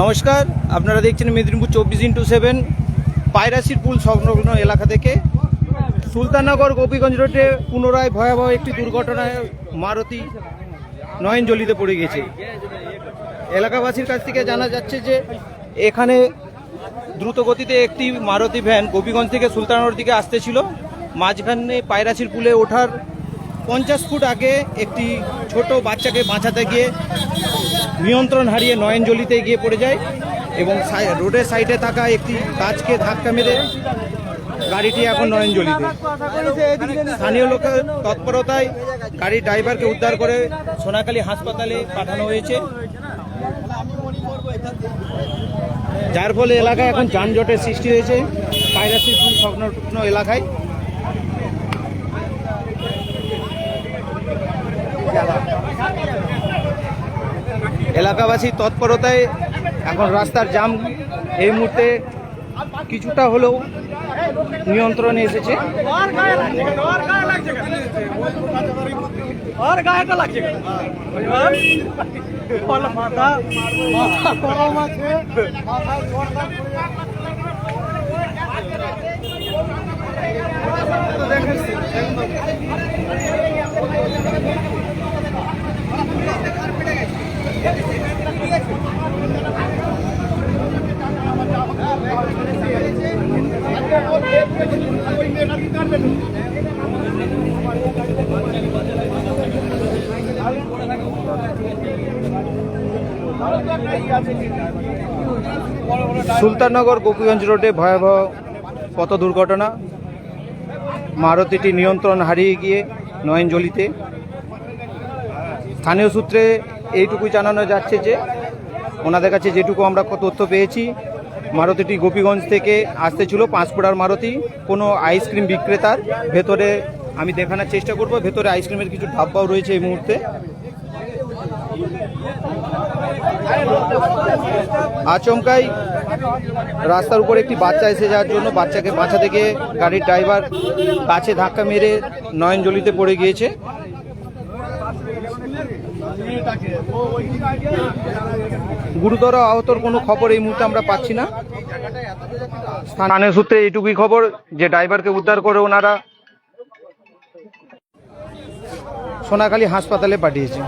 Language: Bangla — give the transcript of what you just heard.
নমস্কার, আপনারা দেখছেন মেদিনীপুর চব্বিশ ইন্টু সেভেন পায়রাসির পুল সংলগ্ন এলাকা থেকে। সুলতাননগর গোপীগঞ্জ রোডে পুনরায় ভয়াবহ একটি দুর্ঘটনায় মারুতি নয়নজলিতে পড়ে গেছে। এলাকাবাসীর কাছ থেকে জানা যাচ্ছে যে, এখানে দ্রুত গতিতে একটি মারুতি ভ্যান গোপীগঞ্জ থেকে সুলতানগর দিকে আসতেছিল মাঝখানে পায়রাসির পুলে ওঠার পঞ্চাশ ফুট আগে একটি ছোট বাচ্চাকে বাঁচাতে গিয়ে নিয়ন্ত্রণ হারিয়ে নয়নজলিতে গিয়ে পড়ে যায় এবং রোডের সাইডে থাকা একটি গাছকে ধাক্কা মেরে গাড়িটি এখন নয়নজলিতে। স্থানীয় লোকের তৎপরতায় গাড়ির ড্রাইভারকে উদ্ধার করে সোনাখালী হাসপাতালে পাঠানো হয়েছে। যার ফলে এলাকায় এখন যানজটের সৃষ্টি হয়েছে। পুল সংলগ্ন এলাকায়। এলাকাবাসী তৎপরতায় এখন রাস্তার জাম এই মুহূর্তে কিছুটা হলেও নিয়ন্ত্রণে এসেছে। মাথা মাথা আছে। মাথায় সুলতাননগর গোপীগঞ্জ রোডে ভয়াবহ পথ দুর্ঘটনা। মারুতিটি নিয়ন্ত্রণ হারিয়ে গিয়ে নয়নজলিতে। স্থানীয় সূত্রে এইটুকুই জানানো যাচ্ছে যে, ওনাদের কাছে যেটুকু আমরা তথ্য পেয়েছি মারুতিটি গোপীগঞ্জ থেকে আসতে ছিল পাঁচপুরার মারুতি। কোনো আইসক্রিম বিক্রেতার ভেতরে আমি দেখানোর চেষ্টা করব। ভেতরে আইসক্রিমের কিছু ধাব্বাও রয়েছে এই মুহূর্তে। আচমকাই রাস্তার উপর একটি বাচ্চা এসে যাওয়ার জন্য বাচ্চাকে বাঁচাতে গিয়ে গাড়ির ড্রাইভার কাছে ধাক্কা মেরে নয়নজলিতে পড়ে গিয়েছে। গুরুতর আহতর কোনো খবর এই মুহূর্তে আমরা পাচ্ছি না। স্থানীয় সূত্রে এইটুকুই খবর যে ড্রাইভারকে উদ্ধার করে ওনারা সোনাখালী হাসপাতালে পাঠিয়েছে।